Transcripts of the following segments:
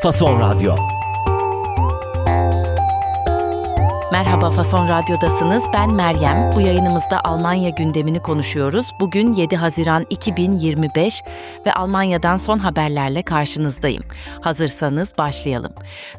Fason Radyo. Merhaba Fason Radyo'dasınız. Ben Meryem. Bu yayınımızda Almanya gündemini konuşuyoruz. Bugün 7 Haziran 2025 ve Almanya'dan son haberlerle karşınızdayım. Hazırsanız başlayalım.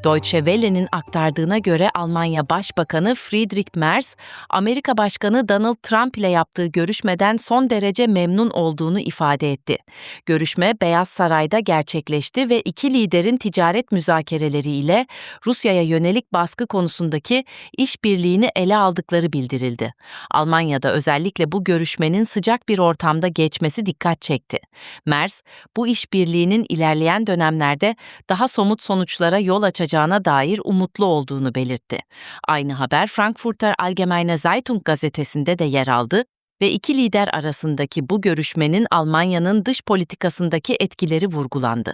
Deutsche Welle'nin aktardığına göre Almanya Başbakanı Friedrich Merz, Amerika Başkanı Donald Trump ile yaptığı görüşmeden son derece memnun olduğunu ifade etti. Görüşme Beyaz Saray'da gerçekleşti ve iki liderin ticaret müzakereleriyle Rusya'ya yönelik baskı konusundaki işbirliğini ele aldıkları bildirildi. Almanya'da özellikle bu görüşmenin sıcak bir ortamda geçmesi dikkat çekti. Merz, bu işbirliğinin ilerleyen dönemlerde daha somut sonuçlara yol açacağına dair umutlu olduğunu belirtti. Aynı haber Frankfurter Allgemeine Zeitung gazetesinde de yer aldı ve iki lider arasındaki bu görüşmenin Almanya'nın dış politikasındaki etkileri vurgulandı.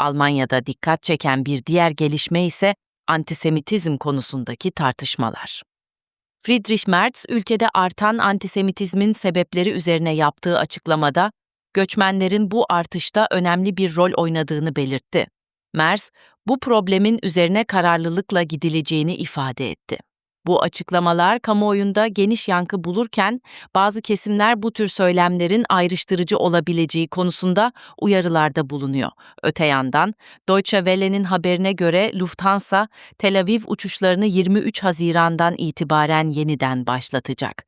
Almanya'da dikkat çeken bir diğer gelişme ise antisemitizm konusundaki tartışmalar. Friedrich Merz, ülkede artan antisemitizmin sebepleri üzerine yaptığı açıklamada, göçmenlerin bu artışta önemli bir rol oynadığını belirtti. Merz, bu problemin üzerine kararlılıkla gidileceğini ifade etti. Bu açıklamalar kamuoyunda geniş yankı bulurken bazı kesimler bu tür söylemlerin ayrıştırıcı olabileceği konusunda uyarılarda bulunuyor. Öte yandan Deutsche Welle'nin haberine göre Lufthansa Tel Aviv uçuşlarını 23 Haziran'dan itibaren yeniden başlatacak.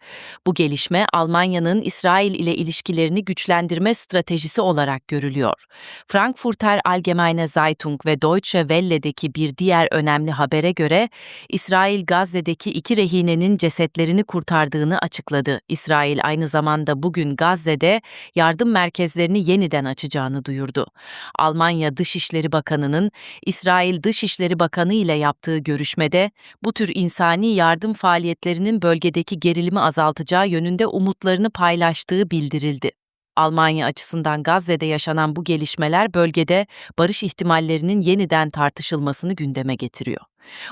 Bu gelişme Almanya'nın İsrail ile ilişkilerini güçlendirme stratejisi olarak görülüyor. Frankfurter Allgemeine Zeitung ve Deutsche Welle'deki bir diğer önemli habere göre İsrail Gazze'deki iki rehinenin cesetlerini kurtardığını açıkladı. İsrail aynı zamanda bugün Gazze'de yardım merkezlerini yeniden açacağını duyurdu. Almanya Dışişleri Bakanı'nın İsrail Dışişleri Bakanı ile yaptığı görüşmede bu tür insani yardım faaliyetlerinin bölgedeki gerilimi azaltacağı yönünde umutlarını paylaştığı bildirildi. Almanya açısından Gazze'de yaşanan bu gelişmeler bölgede barış ihtimallerinin yeniden tartışılmasını gündeme getiriyor.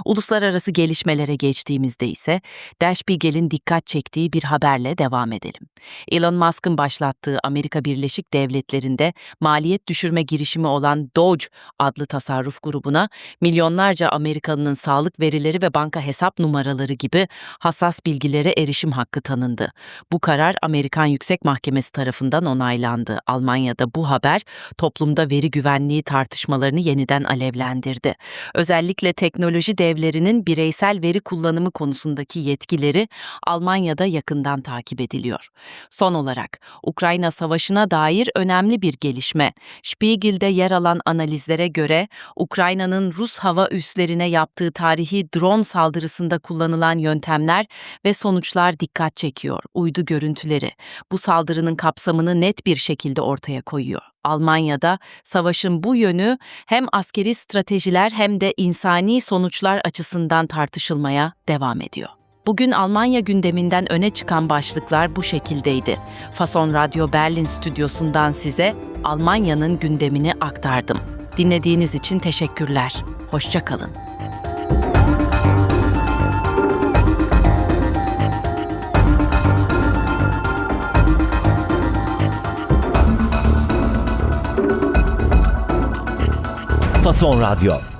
Uluslararası gelişmelere geçtiğimizde ise Der Spiegel'in dikkat çektiği bir haberle devam edelim. Elon Musk'ın başlattığı Amerika Birleşik Devletleri'nde maliyet düşürme girişimi olan Doge adlı tasarruf grubuna milyonlarca Amerikalının sağlık verileri ve banka hesap numaraları gibi hassas bilgilere erişim hakkı tanındı. Bu karar Amerikan Yüksek Mahkemesi tarafından onaylandı. Almanya'da bu haber toplumda veri güvenliği tartışmalarını yeniden alevlendirdi. Özellikle teknoloji devlerinin bireysel veri kullanımı konusundaki yetkileri Almanya'da yakından takip ediliyor. Son olarak Ukrayna Savaşı'na dair önemli bir gelişme. Spiegel'de yer alan analizlere göre Ukrayna'nın Rus hava üslerine yaptığı tarihi drone saldırısında kullanılan yöntemler ve sonuçlar dikkat çekiyor. Uydu görüntüleri bu saldırının kapsamını net bir şekilde ortaya koyuyor. Almanya'da savaşın bu yönü hem askeri stratejiler hem de insani sonuçlar açısından tartışılmaya devam ediyor. Bugün Almanya gündeminden öne çıkan başlıklar bu şekildeydi. Fason Radyo Berlin stüdyosundan size Almanya'nın gündemini aktardım. Dinlediğiniz için teşekkürler. Hoşçakalın. Fason Radyo.